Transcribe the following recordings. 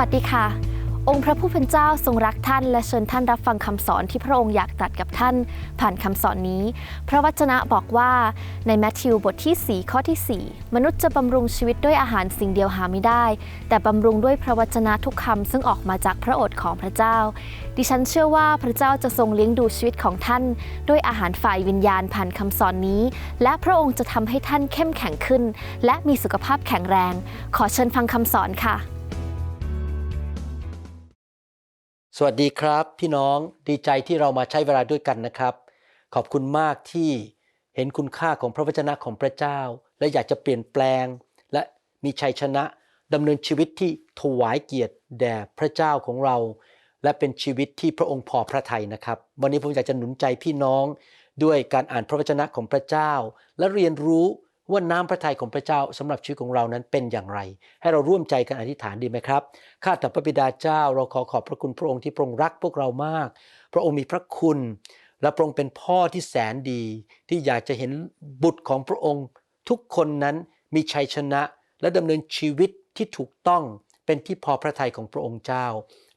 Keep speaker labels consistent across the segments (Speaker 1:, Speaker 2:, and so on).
Speaker 1: สวัสดีค่ะ องค์พระผู้เป็นเจ้าทรงรักท่าน และเชิญท่านรับฟังคำสอนที่พระองค์อยากตรัสกับท่าน ผ่านคำสอนนี้ พระวจนะบอกว่าในแมทธิวบทที่ 4 ข้อที่ 4 มนุษย์จะบำรุงชีวิตด้วยอาหารสิ่งเดียวหาไม่ได้ แต่บำรุงด้วยพระวจนะทุกคำซึ่งออกมาจากพระโอษฐ์ของพระเจ้า ดิฉันเชื่อว่าพระเจ้าจะทรงเลี้ยงดูชีวิตของท่าน ด้วยอาหารฝ่ายวิญญาณผ่านคำสอนนี้ และพระองค์จะทำให้ท่านเข้มแข็งขึ้น และมีสุขภาพแข็งแรง ขอเชิญฟังคำสอนค่ะ
Speaker 2: สวัสดีครับ พี่น้องดีใจที่เรามาใช้เวลาด้วยกันนะครับ ขอบคุณมากที่เห็นคุณค่าของพระวจนะของพระเจ้า และอยากจะเปลี่ยนแปลง และมีชัยชนะดำเนินชีวิตที่ถวายเกียรติแด่พระเจ้าของเรา และเป็นชีวิตที่พระองค์พอพระทัยนะครับ วันนี้ผมอยากจะหนุนใจพี่น้องด้วยการอ่านพระวจนะของพระเจ้า และเรียนรู้ ว่าน้ำพระทัยของพระเจ้าสำหรับชีวิตของเรานั้นเป็นอย่างไร ให้เราร่วมใจกันอธิษฐานดีไหมครับ ข้าแต่พระบิดาเจ้า เราขอขอบพระคุณพระองค์ที่พระองค์รักพวกเรามาก พระองค์มีพระคุณ และพระองค์เป็นพ่อที่แสนดี ที่อยากจะเห็นบุตรของพระองค์ ทุกคนนั้นมีชัยชนะ และดำเนินชีวิตที่ถูกต้องเป็นที่พอพระทัยของพระองค์เจ้า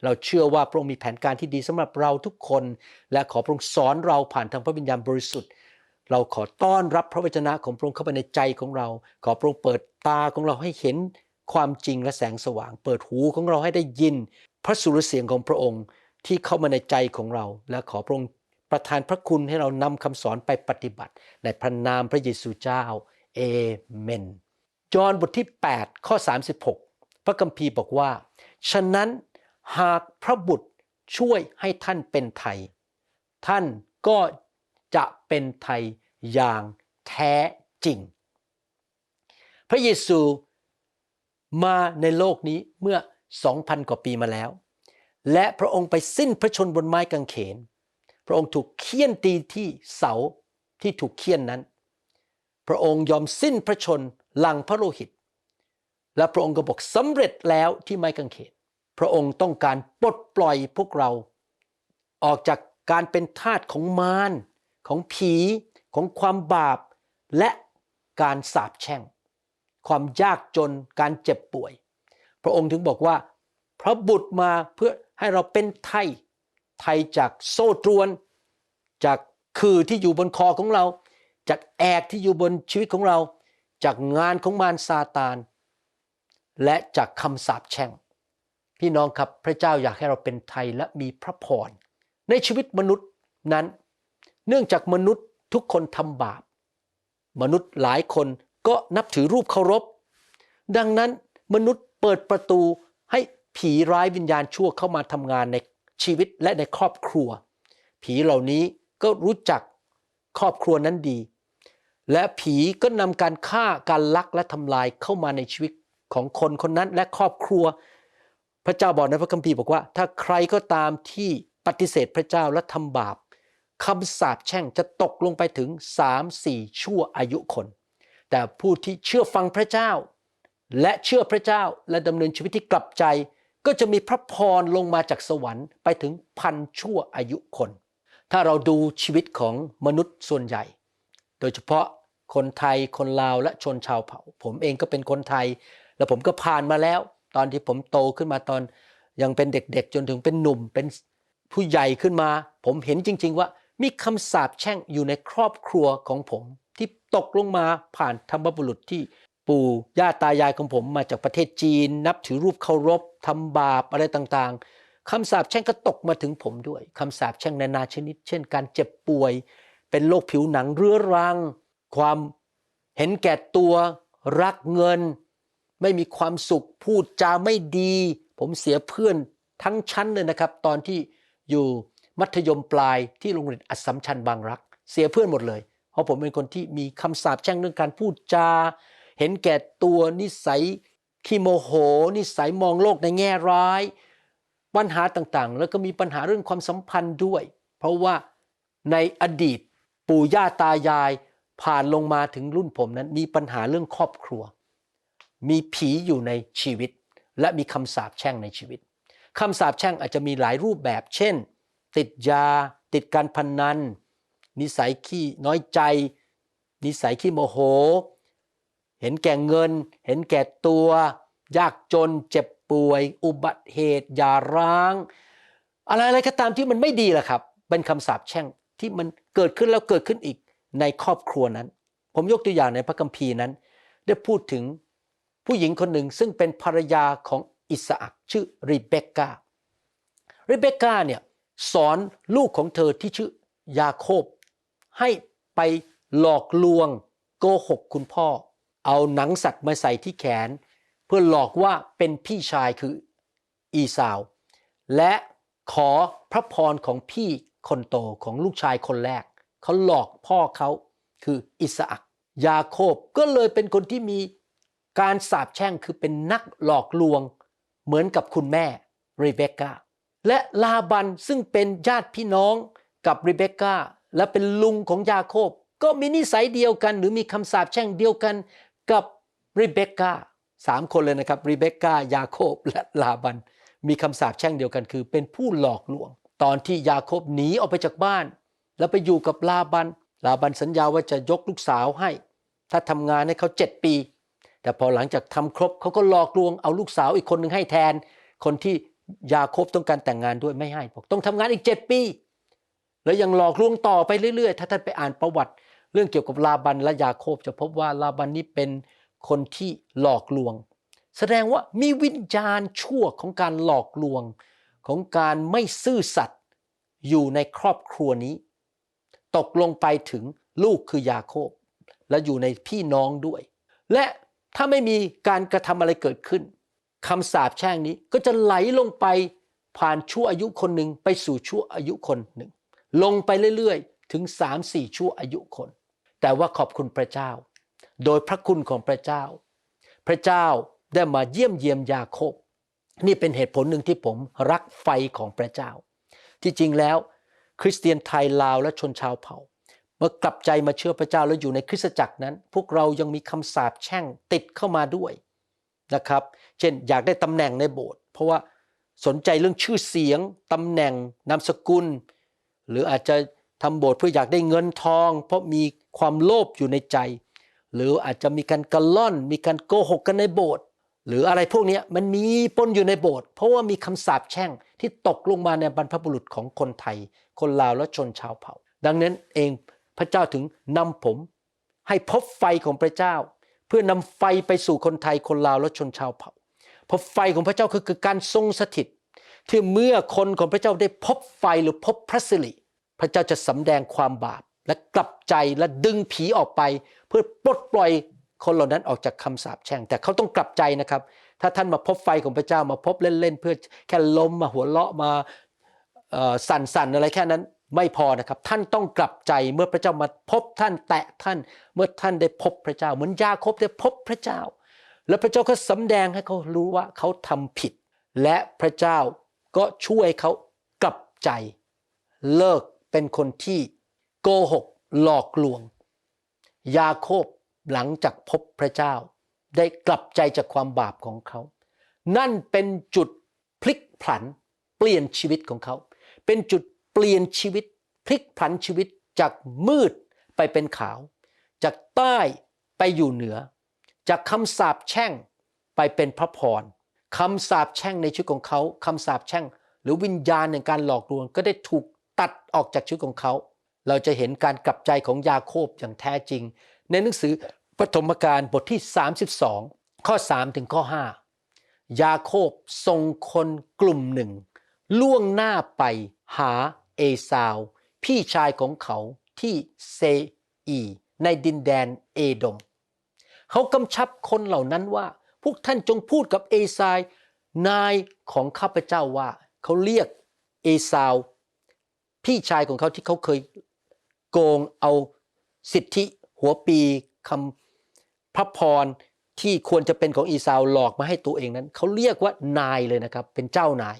Speaker 2: เราเชื่อว่าพระองค์มีแผนการที่ดีสำหรับเราทุกคน และขอพระองค์สอนเราผ่านทางพระวิญญาณบริสุทธิ์ เราขอต้อนรับพระวจนะของพระองค์เข้าไปในใจของเรา ขอพระองค์เปิดตาของเราให้เห็นความจริงและแสงสว่าง เปิดหูของเราให้ได้ยิน พระสุรเสียงของพระองค์ที่เข้ามาในใจของเรา และขอพระองค์ประทานพระคุณให้เรานำคำสอนไปปฏิบัติ ในพระนามพระเยซูเจ้าเอเมนจอห์นบทที่ 8 ข้อ 36 พระคัมภีร์บอกว่า ฉะนั้นหากพระบุตรช่วยให้ท่านเป็นไทย ท่านก็จะเป็นไทย อย่างแท้จริง พระเยซูมาในโลกนี้เมื่อ 2,000 กว่าปีมาแล้ว และพระองค์ไปสิ้นพระชนบนไม้กางเขน พระองค์ถูกเคี่ยนตีที่เสาที่ถูกเคี่ยนนั้น พระองค์ยอมสิ้นพระชนหลังพระโลหิต และพระองค์ก็บอกสำเร็จแล้วที่ไม้กางเขน พระองค์ต้องการปลดปล่อยพวกเรา ออกจากการเป็นทาสของมารของผี ของความบาปและการสาปแช่ง ความยากจนการเจ็บป่วย พระองค์ถึงบอกว่า พระบุตรมาเพื่อให้เราเป็นไทยไทยจากโซ่ตรวน จากคือที่อยู่บนคอของเรา จากแอกที่อยู่บนชีวิตของเรา จากงานของมารซาตาน และจากคำสาปแช่ง พี่น้องครับพระเจ้าอยากให้เราเป็นไทยและมีพระพรในชีวิตมนุษย์นั้น เนื่องจากมนุษย์ ทุกคนทำบาป มนุษย์หลายคนก็นับถือรูปเคารพ ดังนั้นมนุษย์เปิดประตูให้ผีร้ายวิญญาณชั่วเข้ามาทำงานในชีวิตและในครอบครัว ผีเหล่านี้ก็รู้จักครอบครัวนั้นดี และผีก็นำการฆ่าการลักและทำลายเข้ามาในชีวิตของคนคนนั้นและครอบครัว พระเจ้าบอกในพระคัมภีร์บอกว่า ถ้าใครก็ตามที่ปฏิเสธพระเจ้าและทำบาป คำสาปแช่งจะตกลงไปถึงสามสี่ชั่วอายุคน แต่ผู้ที่เชื่อฟังพระเจ้า และเชื่อพระเจ้าและดำเนินชีวิตที่กลับใจ ก็จะมีพระพรลงมาจากสวรรค์ไปถึงพันชั่วอายุคน ถ้าเราดูชีวิตของมนุษย์ส่วนใหญ่ โดยเฉพาะคนไทยคนลาวและชนชาวเผ่า ผมเองก็เป็นคนไทย แล้วผมก็ผ่านมาแล้ว ตอนที่ผมโตขึ้นมาตอนยังเป็นเด็กๆ จนถึงเป็นหนุ่มเป็นผู้ใหญ่ขึ้นมา ผมเห็นจริง ๆ ว่า มีคำสาปแช่งอยู่ในครอบครัวของผมที่ตกลงมาผ่านธรรมบุรุษที่ปู่ย่าตายายของผมมาจากประเทศจีน นับถือรูปเคารพทำบาปอะไรต่างๆคำสาปแช่งก็ตกมาถึงผมด้วยคำสาปแช่งนานาชนิด เช่น การเจ็บป่วย เป็นโรคผิวหนังเรื้อรัง ความเห็นแก่ตัวรักเงิน ไม่มีความสุขพูดจาไม่ดี ผมเสียเพื่อนทั้งชั้นเลยนะครับ ตอนที่อยู่ มัธยมปลายที่โรงเรียนอัสสัมชัญบางรัก เสียเพื่อนหมดเลย เพราะผมเป็นคนที่มีคำสาปแช่งเรื่องการพูดจา เห็นแก่ตัวนิสัยขี้โมโห นิสัยมองโลกในแง่ร้าย ปัญหาต่างๆ แล้วก็มีปัญหาเรื่องความสัมพันธ์ด้วย เพราะว่าในอดีตปู่ย่าตายายผ่านลงมาถึงรุ่นผมนั้น มีปัญหาเรื่องครอบครัว มีผีอยู่ในชีวิต และมีคำสาปแช่งในชีวิตคำสาปแช่งอาจจะมีหลายรูปแบบ เช่น ติดยา ติดการพนนัน นิสัยขี้น้อยใจ นิสัยขี้โมโห เห็นแก่เงิน เห็นแก่ตัว ยากจนเจ็บป่วย อุบัติเหตุหย่าร้าง อะไรอะไรก็ตามที่มันไม่ดีแหละครับ เป็นคำสาปแช่งที่มันเกิดขึ้นแล้วเกิดขึ้นอีกในครอบครัวนั้น ผมยกตัวอย่างในพระคัมภีร์นั้น ได้พูดถึงผู้หญิงคนหนึ่งซึ่งเป็นภรรยาของอิสอักชื่อรีเบคการีเบคกาเนี่ย สอนลูกของเธอที่ชื่อยาโคบ ให้ไปหลอกลวงโกหกคุณพ่อ เอาหนังสัตว์มาใส่ที่แขน เพื่อหลอกว่าเป็นพี่ชายคืออีสาว และขอพระพรของพี่คนโตของลูกชายคนแรก เขาหลอกพ่อเขาคืออิสอักยาโคบก็เลยเป็นคนที่มีการสาปแช่งคือเป็นนักหลอกลวง เหมือนกับคุณแม่รีเบคกา และลาบันซึ่งเป็นญาติพี่น้องกับรีเบคกาและเป็นลุงของยาโคบ ก็มีนิสัยเดียวกัน หรือมีคำสาปแช่งเดียวกันกับรีเบคกาสามคนเลยนะครับรีเบคกายาโคบและลาบัน มีคำสาปแช่งเดียวกันคือ เป็นผู้หลอกลวง ตอนที่ยาโคบหนีออกไปจากบ้าน แล้วไปอยู่กับลาบัน ลาบันสัญญาว่าจะยกลูกสาวให้ ถ้าทำงานให้เขาเจ็ดปี แต่พอหลังจากทำครบเขาก็หลอกลวงเอาลูกสาวอีกคนหนึ่งให้แทน คนที่ ยาโคบต้องการแต่งงานด้วยไม่ให้บอกต้องทำงานอีกเจ็ดปี แล้วยังหลอกลวงต่อไปเรื่อยๆ ถ้าท่านไปอ่านประวัติ เรื่องเกี่ยวกับลาบันและยาโคบจะพบว่าลาบันนี้เป็นคนที่หลอกลวง แสดงว่ามีวิญญาณชั่วของการหลอกลวง ของการไม่ซื่อสัตย์อยู่ในครอบครัวนี้ ตกลงไปถึงลูกคือยาโคบและอยู่ในพี่น้องด้วย และถ้าไม่มีการกระทำอะไรเกิดขึ้น คำสาปแช่งนี้ก็จะไหลลงไปผ่านชั่วอายุคนหนึ่งไปสู่ชั่วอายุคนหนึ่ง ลงไปเรื่อยๆ ถึงสามสี่ชั่วอายุคน แต่ว่าขอบคุณพระเจ้า โดยพระคุณของพระเจ้า พระเจ้าได้มาเยี่ยมเยียมยาโคบ นี่เป็นเหตุผลหนึ่งที่ผมรักไฟของพระเจ้า ที่จริงแล้ว คริสเตียนไทยลาวและชนชาวเผ่า เมื่อกลับใจมาเชื่อพระเจ้าแล้วอยู่ในคริสตจักรนั้น พวกเรายังมีคำสาปแช่งติดเข้ามาด้วย นะครับ เช่นอยากได้ตำแหน่งในโบสถ์เพราะว่าสนใจเรื่องชื่อเสียงตำแหน่งนามสกุล หรืออาจจะทำโบสถ์เพื่ออยากได้เงินทอง เพราะมีความโลภอยู่ในใจ หรืออาจจะมีการกระล่อน มีการโกหกกันในโบสถ์หรืออะไรพวกนี้มันมีปนอยู่ในโบสถ์เพราะว่ามีคำสาปแช่งที่ตกลงมาในบรรพบุรุษของคนไทย คนลาวและชนชาวเผ่า ดังนั้นเองพระเจ้าถึงนำผม ให้พบไฟของพระเจ้า พื่อนำไฟไปสู่คนไทยคนลาวและชนชาวเผ่า เพราะไฟของพระเจ้าคือคอการทรงสถิต ที่เมื่อคนของพระเจ้าได้พบไฟหรือพบพระสิริพระเจ้าจะสำแดงความบาปและกลับใจและดึงผีออกไป เพื่อปลดปล่อยคนเหล่านั้นออกจากคำสาปแช่งแต่เขาต้องกลับใจนะครับ ถ้าท่านมาพบไฟของพระเจ้ามาพบเล่นๆเพื่อแค่ล้มมาหัวเราะมาสั่นๆอะไรแค่นั้น ไม่พอนะครับ ท่านต้องกลับใจเมื่อพระเจ้ามาพบท่านแตะท่านเมื่อท่านได้พบพระเจ้า เหมือนยาโคบได้พบพระเจ้า แล้วพระเจ้าก็สำแดงให้เขารู้ว่าเขาทำผิด และพระเจ้าก็ช่วยเขากลับใจ เลิกเป็นคนที่โกหกหลอกลวง ยาโคบหลังจากพบพระเจ้า ได้กลับใจจากความบาปของเขา นั่นเป็นจุดพลิกผันเปลี่ยนชีวิตของเขา เป็นจุด เปลี่ยนชีวิตพลิกผันชีวิตจากมืดไปเป็นขาว จากใต้ไปอยู่เหนือ จากคำสาปแช่งไปเป็นพระพรคำสาปแช่งในชีวิตของเขาคำสาปแช่ง หรือวิญญาณในการหลอกลวงก็ได้ถูกตัดออกจากชีวิตของเขา เราจะเห็นการกลับใจของยาโคบอย่างแท้จริง ในหนังสือปฐมกาลบทที่ 32 ข้อ 3 ถึงข้อ 5 ยาโคบส่งคนกลุ่มหนึ่ง ล่วงหน้าไปหา อซาว พี่ชายของเขาที่เซอีในดินแดนเอโดม เขากำชับคนเหล่านั้นว่า พวกท่านจงพูดกับเอซาย นายของข้าพเจ้าว่า เขาเรียกเอซาว พี่ชายของเขาที่เขาเคยโกงเอาสิทธิหัวปีคำพระพรที่ควรจะเป็นของอีซาวหลอกมาให้ตัวเองนั้น เขาเรียกว่านายเลยนะครับ เป็นเจ้านาย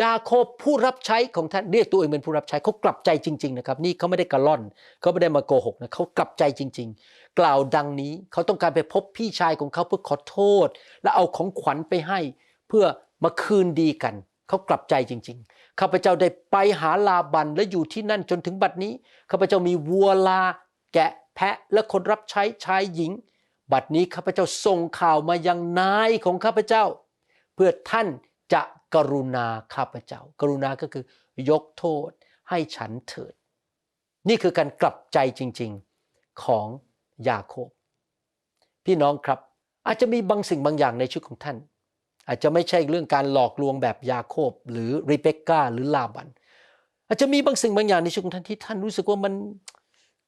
Speaker 2: ยาโคบผู้รับใช้ของท่านเรียกตัวเองเป็นผู้รับใช้เขากลับใจจริง ๆ นะครับ นี่เขาไม่ได้กระล่อนเขาไม่ได้มาโกหกนะเขากลับใจจริง ๆ กล่าวดังนี้เขาต้องการไปพบพี่ชายของเขาเพื่อขอโทษ และเอาของขวัญไปให้ เพื่อมาคืนดีกันเขากลับใจจริง ๆข้าพเจ้าได้ไปหาลาบันและอยู่ที่นั่นจนถึงบัดนี้ข้าพเจ้ามีวัวลา แกะแพะและคนรับใช้ชายหญิง บัดนี้ข้าพเจ้าส่งข่าวมายังนายของข้าพเจ้า เพื่อท่าน จะกรุณาข้าพเจ้า กรุณาก็คือยกโทษให้ฉันเถิด นี่คือการกลับใจจริงๆของยาโคบ พี่น้องครับอาจจะมีบางสิ่งบางอย่างในชีวิตของท่าน อาจจะไม่ใช่เรื่องการหลอกลวงแบบยาโคบ หรือริเบคก้าหรือลาบัน อาจจะมีบางสิ่งบางอย่างในชีวิตของท่านที่ท่านรู้สึกว่ามัน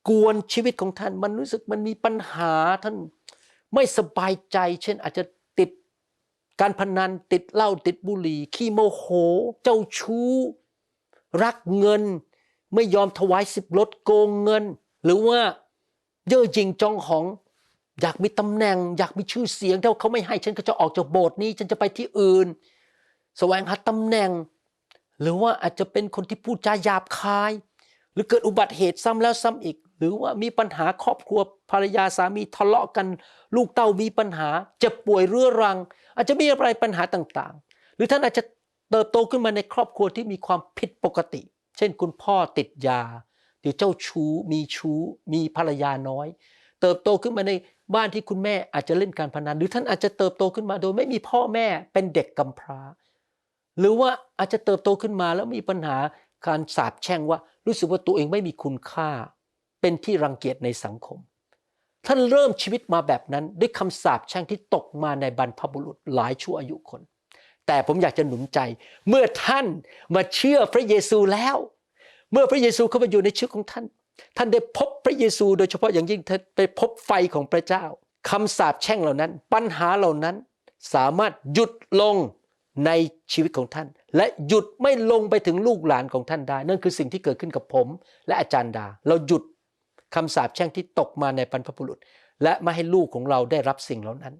Speaker 2: กวนชีวิตของท่าน มันรู้สึกมันมีปัญหาท่านไม่สบายใจ เช่นอาจจะ การพนันติดเหล้าติดบุหรี่ ขี้โมโห เจ้าชู้ รักเงิน ไม่ยอมถวายสิบลดโกงเงิน หรือว่าเย่อหยิ่งจองหอง อยากมีตำแหน่ง อยากมีชื่อเสียงถ้าเขาไม่ให้ฉันก็จะออกจากโบสถ์นี้ฉันจะไปที่อื่น แสวงหาตำแหน่ง หรือว่าอาจจะเป็นคนที่พูดจาหยาบคาย หรือเกิดอุบัติเหตุซ้ำแล้วซ้ำอีก หรือว่ามีปัญหาครอบครัวภรรยาสามีทะเลาะกัน ลูกเต้ามีปัญหาเจ็บป่วยเรื้อรัง อาจจะมีอะไรปัญหาต่างๆ หรือท่านอาจจะเติบโตขึ้นมาในครอบครัวที่มีความผิดปกติ เช่นคุณพ่อติดยา หรือเจ้าชู้ มีชู้ มีภรรยาน้อย เติบโตขึ้นมาในบ้านที่คุณแม่อาจจะเล่นการพนัน หรือท่านอาจจะเติบโตขึ้นมาโดยไม่มีพ่อแม่เป็นเด็กกำพร้า หรือว่าอาจจะเติบโตขึ้นมาแล้วมีปัญหาการสาบแช่งว่า รู้สึกว่าตัวเองไม่มีคุณค่า เป็นที่รังเกียจในสังคม ท่านเริ่มชีวิตมาแบบนั้น ด้วยคำสาปแช่งที่ตกมาในบรรพบุรุษหลายชั่วอายุคน แต่ผมอยากจะหนุนใจ เมื่อท่านมาเชื่อพระเยซูแล้ว เมื่อพระเยซูเข้ามาอยู่ในชีวิตของท่าน ท่านได้พบพระเยซู โดยเฉพาะอย่างยิ่งท่านไปพบไฟของพระเจ้าคำสาปแช่งเหล่านั้น ปัญหาเหล่านั้นสามารถหยุดลงในชีวิตของท่าน และหยุดไม่ลงไปถึงลูกหลานของท่านได้ นั่นคือสิ่งที่เกิดขึ้นกับผม และอาจารย์ดา เราหยุด คำสาปแช่งที่ตกมาในบรรพบุรุษ และไม่ให้ลูกของเราได้รับสิ่งเหล่านั้น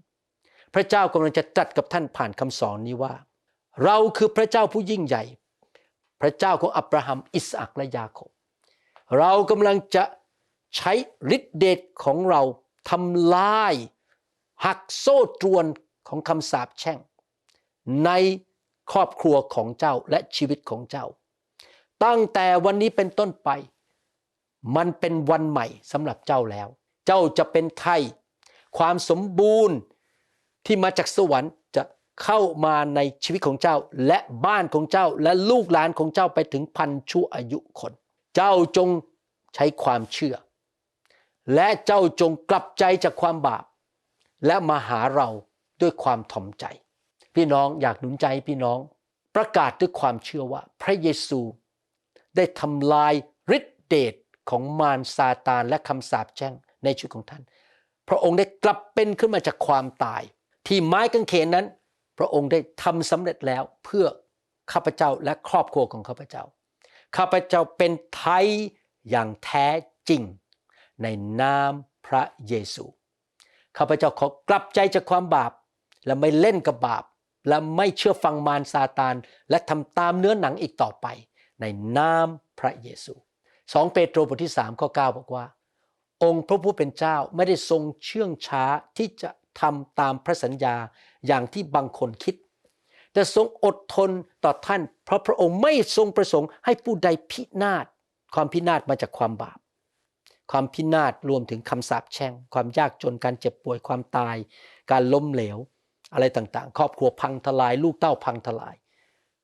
Speaker 2: พระเจ้ากำลังจะตรัสกับท่านผ่านคำสอนนี้ว่า เราคือพระเจ้าผู้ยิ่งใหญ่ พระเจ้าของอับราฮัมอิสอัคและยาโคบเรากำลังจะใช้ฤทธิเดชของเราทำลายหักโซ่ตรวนของคำสาปแช่ง ในครอบครัวของเจ้าและชีวิตของเจ้า ตั้งแต่วันนี้เป็นต้นไป มันเป็นวันใหม่สำหรับเจ้าแล้ว เจ้าจะเป็นไทย ความสมบูรณ์ที่มาจากสวรรค์จะเข้ามาในชีวิตของเจ้า และบ้านของเจ้าและลูกหลานของเจ้าไปถึงพันชั่วอายุคน เจ้าจงใช้ความเชื่อ และเจ้าจงกลับใจจากความบาป และมาหาเราด้วยความถ่อมใจ พี่น้องอยากหนุนใจพี่น้อง ประกาศด้วยความเชื่อว่า พระเยซูได้ทำลายฤทธิเดช ของมารซาตานและคำสาปแช่งในชีวิตของท่าน พระองค์ได้กลับเป็นขึ้นมาจากความตาย ที่ไม้กางเขนนั้น พระองค์ได้ทำสำเร็จแล้วเพื่อข้าพเจ้าและครอบครัวของข้าพเจ้า ข้าพเจ้าเป็นไทยอย่างแท้จริง ในนามพระเยซู ข้าพเจ้าขอกลับใจจากความบาปและไม่เล่นกับบาป และไม่เชื่อฟังมารซาตาน และทำตามเนื้อหนังอีกต่อไป ในนามพระเยซู 2เปโตรบทที่3ข้อ9บอกว่า องค์พระผู้เป็นเจ้าไม่ได้ทรงเชื่องช้าที่จะทำตามพระสัญญาอย่างที่บางคนคิด แต่ทรงอดทนต่อท่าน เพราะพระองค์ไม่ทรงประสงค์ให้ผู้ใดพินาศความพินาศมาจากความบาป ความพินาศรวมถึงคำสาปแช่ง ความยากจนการเจ็บป่วยความตาย การล้มเหลว อะไรต่างๆ ครอบครัวพังทลาย ลูกเต้าพังทลาย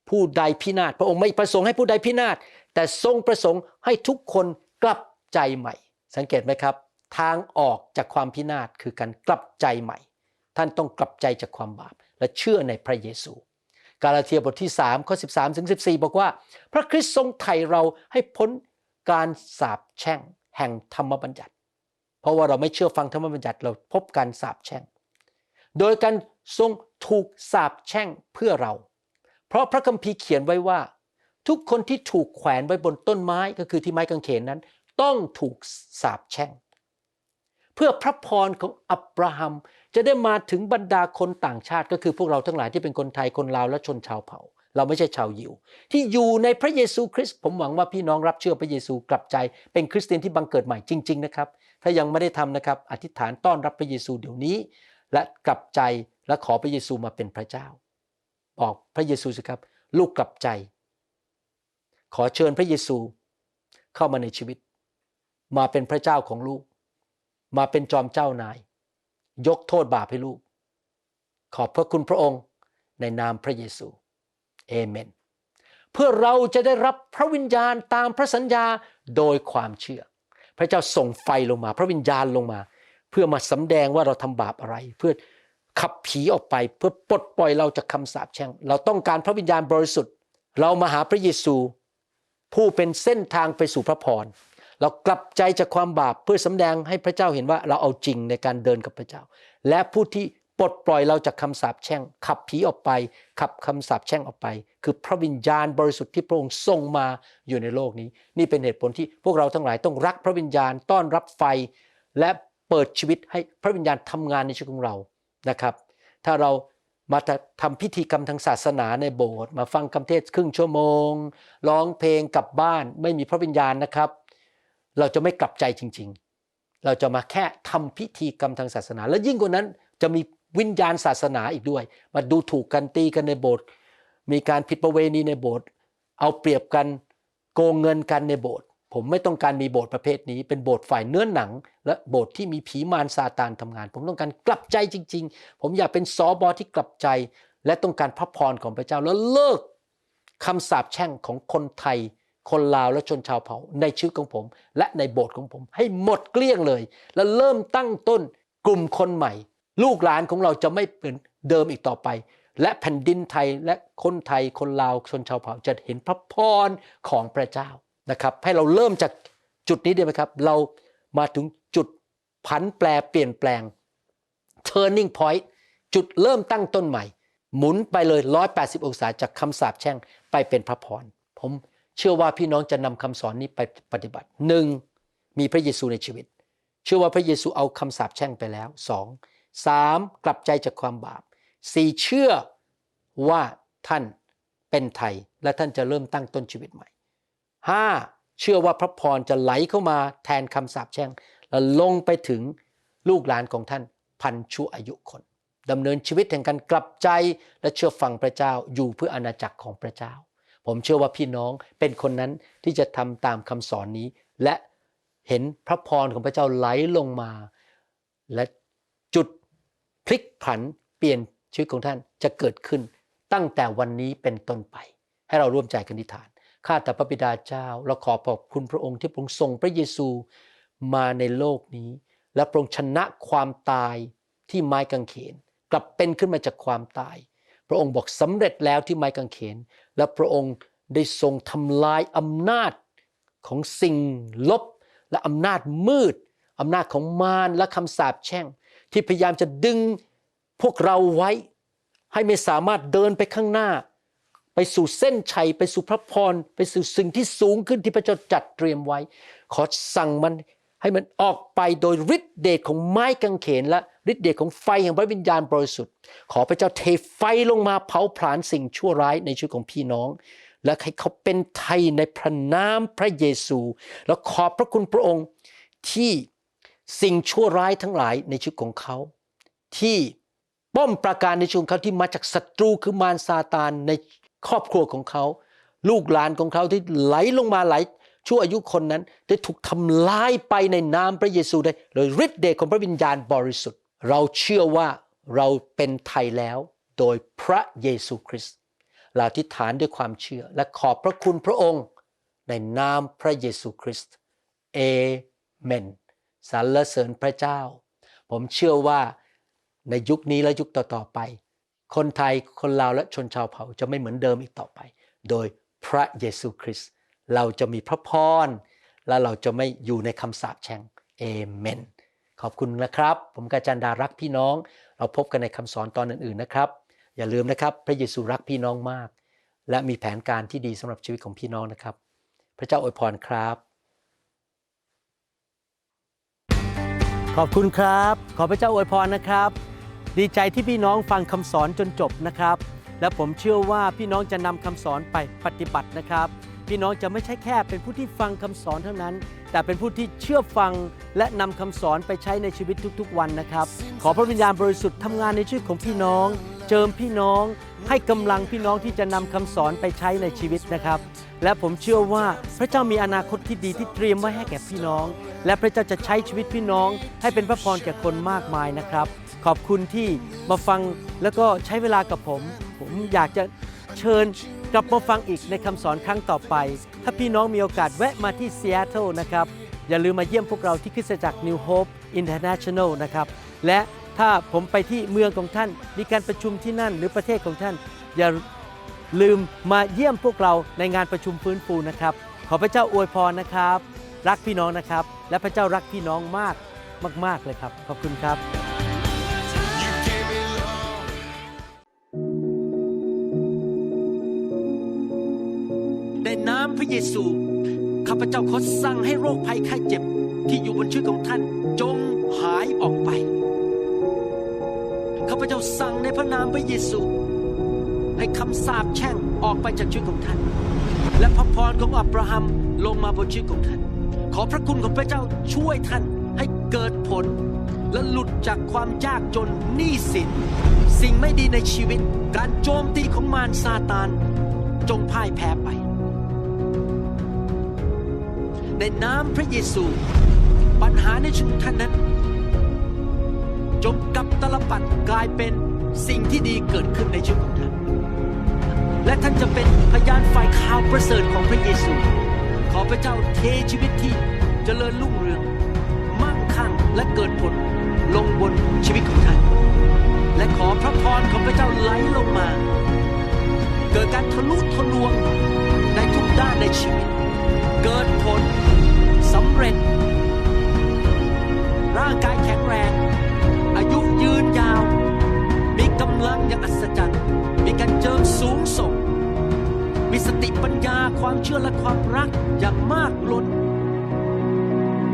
Speaker 2: ผู้ใดพินาศพระองค์ไม่ประสงค์ให้ผู้ใดพินาศ แต่ทรงประสงค์ให้ทุกคนกลับใจใหม่ สังเกตไหมครับ ทางออกจากความพินาศคือการกลับใจใหม่ ท่านต้องกลับใจจากความบาป และเชื่อในพระเยซู กาลาเทียบทที่3ข้อ13ถึง14 บอกว่า พระคริสต์ทรงไถ่เราให้พ้นการสาปแช่งแห่งธรรมบัญญัติ เพราะว่าเราไม่เชื่อฟังธรรมบัญญัติเราพบการสาปแช่ง โดยการทรงถูกสาปแช่งเพื่อเรา เพราะพระคัมภีร์เขียนไว้ว่า ทุกคนที่ถูกแขวนไว้บนต้นไม้ก็คือที่ไม้กางเขนนั้น ต้องถูกสาปแช่ง เพื่อพระพรของอับราฮัมจะได้มาถึงบรรดาคนต่างชาติ ก็คือพวกเราทั้งหลายที่เป็นคนไทยคนลาวและชนชาวเผ่า เราไม่ใช่ชาวยิว ที่อยู่ในพระเยซูคริสต์ผมหวังว่าพี่น้องรับเชื่อพระเยซูกลับใจ เป็นคริสเตียนที่บังเกิดใหม่จริง ๆ นะครับ ถ้ายังไม่ได้ทำนะครับ อธิษฐานต้อนรับพระเยซูเดี๋ยวนี้ และกลับใจและขอพระเยซูมาเป็นพระเจ้า บอกพระเยซูสิครับ ลูกกลับใจ ขอเชิญพระเยซูเข้ามาในชีวิต มาเป็นพระเจ้าของลูก มาเป็นจอมเจ้านาย ยกโทษบาปให้ลูก ขอบพระคุณพระองค์ในนามพระเยซูเอเมน เพื่อเราจะได้รับพระวิญญาณตามพระสัญญาโดยความเชื่อ พระเจ้าส่งไฟลงมา พระวิญญาณลงมา เพื่อมาสำแดงว่าเราทำบาปอะไร เพื่อขับผีออกไป เพื่อปลดปล่อยเราจากคำสาปแช่ง เราต้องการพระวิญญาณบริสุทธิ์ เรามาหาพระเยซู ผู้เป็นเส้นทางไปสู่พระพร เรากลับใจจากความบาปเพื่อสำแดงให้พระเจ้าเห็นว่าเราเอาจริงในการเดินกับพระเจ้า และผู้ที่ปลดปล่อยเราจากคำสาปแช่ง ขับผีออกไป ขับคำสาปแช่งออกไป คือพระวิญญาณบริสุทธิ์ที่พระองค์ทรงมาอยู่ในโลกนี้ นี่เป็นเหตุผลที่พวกเราทั้งหลายต้องรักพระวิญญาณต้อนรับไฟ และเปิดชีวิตให้พระวิญญาณทำงานในชีวิตของเรานะครับ ถ้าเรา มาทำพิธีกรรมทางศาสนาในโบสถ์มาฟังคำเทศครึ่งชั่วโมง ร้องเพลงกลับบ้านไม่มีพระวิญญาณนะครับ เราจะไม่กลับใจจริง ๆ เราจะมาแค่ทำพิธีกรรมทางศาสนา และยิ่งกว่านั้นจะมีวิญญาณศาสนาอีกด้วย มาดูถูกกันตีกันในโบสถ์มีการผิดประเวณีในโบสถ์เอาเปรียบกันโกงเงินกันในโบสถ์ ผมไม่ต้องการมีโบสถ์ประเภทนี้ เป็นโบสถ์ฝ่ายเนื้อหนัง และโบสถ์ที่มีผีมารซาตานทำงาน ผมต้องการกลับใจจริง ๆ ผมอยากเป็นสอบอที่กลับใจ และต้องการพระพรของพระเจ้าแล้วเลิกคำสาปแช่งของคนไทย คนลาวและชนชาวเผ่าในชีวิตของผม และในโบสถ์ของผม ให้หมดเกลี้ยงเลย แล้วเริ่มตั้งต้นกลุ่มคนใหม่ ลูกหลานของเราจะไม่เป็นเดิมอีกต่อไป และแผ่นดินไทยและคนไทยคนลาวชนชาวเผ่าจะเห็นพระพรของพระเจ้า นะครับให้เราเริ่มจากจุดนี้ได้ไหมครับ เรามาถึงจุดผันแปรเปลี่ยนแปลง turning point จุดเริ่มตั้งต้นใหม่ หมุนไปเลย 180 องศาจากคำสาปแช่งไปเป็นพระพร ผมเชื่อว่าพี่น้องจะนำคำสอนนี้ไปปฏิบัติหนึ่งมีพระเยซูในชีวิต เชื่อว่าพระเยซูเอาคำสาปแช่งไปแล้วสองสามกลับใจจากความบาปสี่เชื่อว่าท่านเป็นไทยและท่านจะเริ่มตั้งต้นชีวิตใหม่ ห้าเชื่อว่าพระพรจะไหลเข้ามาแทนคำสาปแช่ง และลงไปถึงลูกหลานของท่านพันชั่วอายุคนดำเนินชีวิตแห่งการกลับใจและเชื่อฟังพระเจ้าอยู่เพื่ออาณาจักรของพระเจ้า ผมเชื่อว่าพี่น้องเป็นคนนั้นที่จะทำตามคำสอนนี้ และเห็นพระพรของพระเจ้าไหลลงมา และจุดพลิกผันเปลี่ยนชีวิตของท่านจะเกิดขึ้นตั้งแต่วันนี้เป็นต้นไป ให้เราร่วมใจกันนิทาน ข้าแต่พระบิดาเจ้า เราขอขอบคุณพระองค์ที่พระองค์ทรงพระเยซูมาในโลกนี้ และพระองค์ชนะความตายที่ไม้กางเขน กลับเป็นขึ้นมาจากความตาย พระองค์บอกสำเร็จแล้วที่ไม้กางเขน และพระองค์ได้ทรงทำลายอำนาจของสิ่งลบ และอำนาจมืดอำนาจของมารและคำสาปแช่ง ที่พยายามจะดึงพวกเราไว้ ให้ไม่สามารถเดินไปข้างหน้า สู่เส้นชัย ไปสู่พระพร ไปสู่สิ่งที่สูงขึ้นที่พระเจ้าจัดเตรียมไว้ ขอสั่งมันให้มันออกไปโดยฤทธิเดชของไม้กางเขนและฤทธิเดชของไฟแห่งพระวิญญาณบริสุทธิ์ ขอพระเจ้าเทไฟลงมาเผาผลาญสิ่งชั่วร้ายในชีวิตของพี่น้อง และให้เขาเป็นไทยในพระนามพระเยซู แล้วขอบพระคุณพระองค์ที่สิ่งชั่วร้ายทั้งหลายในชีวิตของเขา ที่ป้อมประการในชีวิตของเขาที่มาจากศัตรูคือมารซาตานใน ครอบครัวของเขา ลูกหลานของเขาที่ไหลลงมาไหลชั่วอายุคนนั้นได้ถูกทำลายไปในนามพระเยซูได้โดยฤทธิ์เดชของพระวิญญาณบริสุทธิ์ เราเชื่อว่าเราเป็นไทยแล้ว โดยพระเยซูคริสต์เราอธิษฐานด้วยความเชื่อ และขอบพระคุณพระองค์ ในนามพระเยซูคริสต์เอเมนสรรเสริญพระเจ้า ผมเชื่อว่าในยุคนี้และยุคต่อๆไป คนไทยคนลาวและชนชาวเผ่าจะไม่เหมือนเดิมอีกต่อไป โดยพระเยซูคริสต์เราจะมีพระพรและเราจะไม่อยู่ในคำสาปแช่งเอเมน ขอบคุณนะครับ ผมกาจันดารักพี่น้อง เราพบกันในคำสอนตอนอื่นๆนะครับ อย่าลืมนะครับ พระเยซูรักพี่น้องมาก และมีแผนการที่ดีสำหรับชีวิตของพี่น้องนะครับ พระเจ้าอวยพรครับ ขอบคุณครับ ขอพระเจ้าอวยพรนะครับ ดีใจที่พี่น้องฟังคำสอนจนจบนะครับ และผมเชื่อว่าพี่น้องจะนำคำสอนไปปฏิบัตินะครับ พี่น้องจะไม่ใช่แค่เป็นผู้ที่ฟังคำสอนเท่านั้น แต่เป็นผู้ที่เชื่อฟังและนำคำสอนไปใช้ในชีวิตทุกๆ วันนะครับ ขอพระวิญญาณบริสุทธิ์ทำงานในชีวิตของพี่น้อง เจิมพี่น้อง ให้กำลังพี่น้องที่จะนำคำสอนไปใช้ในชีวิตนะครับ และผมเชื่อว่าพระเจ้ามีอนาคตที่ดีที่เตรียมไว้ให้แก่พี่น้อง และพระเจ้าจะใช้ชีวิตพี่น้อง ให้เป็นพระพรแก่คนมากมายนะครับ ขอบคุณที่มาฟังแล้วก็ใช้เวลากับผม ผมอยากจะเชิญกลับมาฟังอีกในคำสอนครั้งต่อไป ถ้าพี่น้องมีโอกาสแวะมาที่ซีแอตเทิลนะครับ อย่าลืมมาเยี่ยมพวกเราที่คริสตจักร New Hope International นะครับ และถ้าผมไปที่เมืองของท่าน มีการประชุมที่นั่นหรือประเทศของท่าน อย่าลืมมาเยี่ยมพวกเราในงานประชุมฟื้นฟูนะครับ ขอพระเจ้าอวยพรนะครับ รักพี่น้องนะครับ และพระเจ้ารักพี่น้องมากมากๆเลยครับ ขอบคุณครับ ในน้ำพระเยซูข้าพเจ้าขอสั่งให้โรคภัยไข้เจ็บที่อยู่บนชีวิตของท่านจงหายออกไปข้าพเจ้าสั่งในพระนามพระเยซู ให้คำสาปแช่งออกไปจากชีวิตของท่าน และพระพรของอับราฮัมลงมาบนชีวิตของท่าน ขอพระคุณของพระเจ้าช่วยท่านให้เกิดผล และหลุดจากความยากจนหนี้สิน สิ่งไม่ดีในชีวิต การโจมตีของมารซาตานจงพ่ายแพ้ไป ในน้ำพระเยซู ปัญหาในชีวิตท่านนั้น จงกับตลปัดกลายเป็นสิ่งที่ดีเกิดขึ้นในชีวิตของท่าน และท่านจะเป็นพยานฝ่ายข่าวประเสริฐของพระเยซู ขอพระเจ้าเทชีวิตที่จเจริญรุ่งเรือง มั่งคั่งและเกิดผลลงบนชีวิตของท่าน และขอพระพรของพระเจ้าไหลลงมา เกิดการทะลุทะลวงในทุกด้านในชีวิต เกิดผลสำเร็จ ร่างกายแข็งแรง อายุยืนยาว มีกำลังอย่างอัศจรรย์ มีการเจิมสูงส่ง มีสติปัญญาความเชื่อและความรักอย่างมากล้น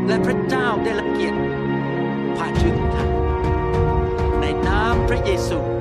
Speaker 2: และพระเจ้าได้ละเกียรติผ่านชีวิตขอท่านในนามพระเยซู